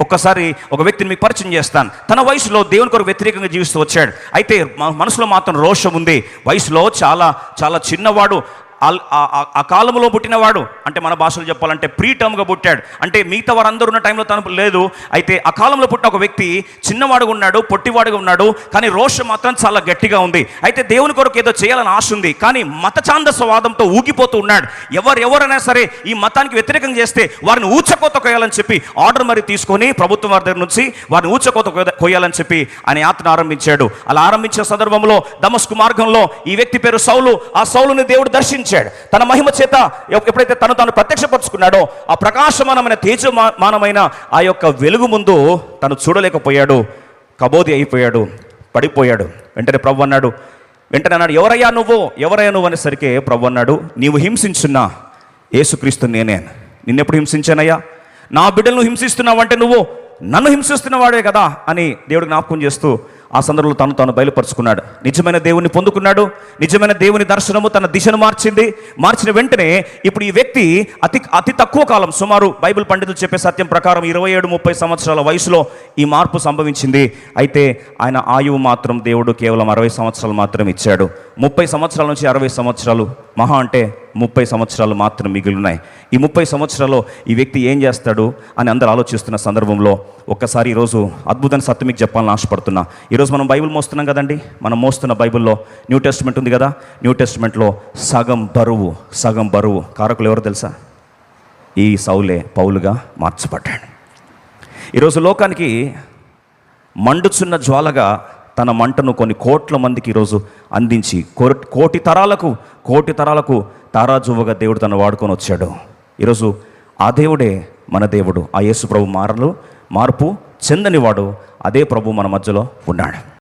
ఒక్కసారి ఒక వ్యక్తిని మీకు పరిచయం చేస్తాను. తన వయసులో దేవుని కొరకు వ్యతిరేకంగా జీవిస్తూ వచ్చాడు. అయితే మనసులో మాత్రం రోషం ఉంది. వయసులో చాలా చాలా చిన్నవాడు. ఆ- ఆ- కాలంలో పుట్టినవాడు. అంటే మన భాషలో చెప్పాలంటే ప్రీ టర్మ్గా పుట్టాడు. అంటే మిగతా వారందరూ ఉన్న టైంలో తను లేదు. అయితే ఆ కాలంలో పుట్టిన ఒక వ్యక్తి చిన్నవాడుగా ఉన్నాడు పొట్టివాడుగా ఉన్నాడు కానీ రోషం మాత్రం చాలా గట్టిగా ఉంది. అయితే దేవుని కొరకు ఏదో చేయాలని ఆశ ఉంది. కానీ మత ఛాందస్వాదంతో ఊగిపోతూ ఉన్నాడు. ఎవరు ఎవరైనా సరే ఈ మతానికి వ్యతిరేకం చేస్తే వారిని ఊచకోత కొయ్యాలని చెప్పి ఆర్డర్ మరి తీసుకొని ప్రభుత్వం వారి దగ్గర నుంచి వారిని ఊచకోత కొయ్యాలని చెప్పి ఆయన యాత్ర ఆరంభించాడు. అలా ఆరంభించిన సందర్భంలో దమస్కు మార్గంలో ఈ వ్యక్తి పేరు సౌలు. ఆ సౌలుని దేవుడు దర్శించి ఇచ్చాడు తన మహిమ చేత ఎప్పుడైతే తను తాను ప్రత్యక్షపరుచుకున్నాడో ఆ ప్రకాశమానమైన తేజమానమైన ఆ యొక్క వెలుగు ముందు తను చూడలేకపోయాడు. కబోది అయిపోయాడు. పడిపోయాడు. వెంటనే ప్రభు అన్నాడు వెంటనే అన్నాడు ఎవరయ్యా నువ్వు? ఎవరయ్యా నువ్వు? అనేసరికి ప్రభు అన్నాడు నీవు హింసించున్నా యేసుక్రీస్తు నేనే. నిన్నెప్పుడు హింసించానయ్యా? నా బిడ్డలను హింసిస్తున్నావంటే నువ్వు నన్ను హింసిస్తున్నవాడే కదా అని దేవుడు జ్ఞాపకం చేస్తూ ఆ సందర్భంలో తను తాను బయలుపరుచుకున్నాడు. నిజమైన దేవుని పొందుకున్నాడు. నిజమైన దేవుని దర్శనము తన దిశను మార్చింది. మార్చిన వెంటనే ఇప్పుడు ఈ వ్యక్తి అతి అతి తక్కువ కాలం సుమారు బైబిల్ పండితులు చెప్పే సత్యం ప్రకారం ఇరవై ఏడు ముప్పై సంవత్సరాల వయసులో ఈ మార్పు సంభవించింది. అయితే ఆయన ఆయువు మాత్రం దేవుడు కేవలం అరవై సంవత్సరాలు మాత్రం ఇచ్చాడు. ముప్పై సంవత్సరాల నుంచి అరవై సంవత్సరాలు మహా అంటే ముప్పై సంవత్సరాలు మాత్రం మిగిలినాయి. ఈ ముప్పై సంవత్సరాల్లో ఈ వ్యక్తి ఏం చేస్తాడు అని అందరు ఆలోచిస్తున్న సందర్భంలో ఒక్కసారి ఈరోజు అద్భుతమైన సత్యం మీకు చెప్పాలని ఆశపడుతున్నా. ఈరోజు మనం బైబిల్ మోస్తున్నాం కదండి? మనం మోస్తున్న బైబిల్లో న్యూ టెస్ట్మెంట్ ఉంది కదా? న్యూ టెస్ట్మెంట్లో సగం బరువు సగం బరువు. కారకులు ఎవరు తెలుసా? ఈ సౌలే పౌలుగా మార్చబడ్డాడు. ఈరోజు లోకానికి మండుచున్న జ్వాలగా తన మంటను కొన్ని కోట్ల మందికి ఈరోజు అందించి కో- కోటి తరాలకు కోటి తరాలకు తారాజువ్వగా దేవుడు తను వాడుకొని వచ్చాడు. ఈరోజు ఆ దేవుడే మన దేవుడు. ఆ యేసు ప్రభు మారలు మార్పు చెందనివాడు అదే ప్రభు మన మధ్యలో ఉన్నాడు.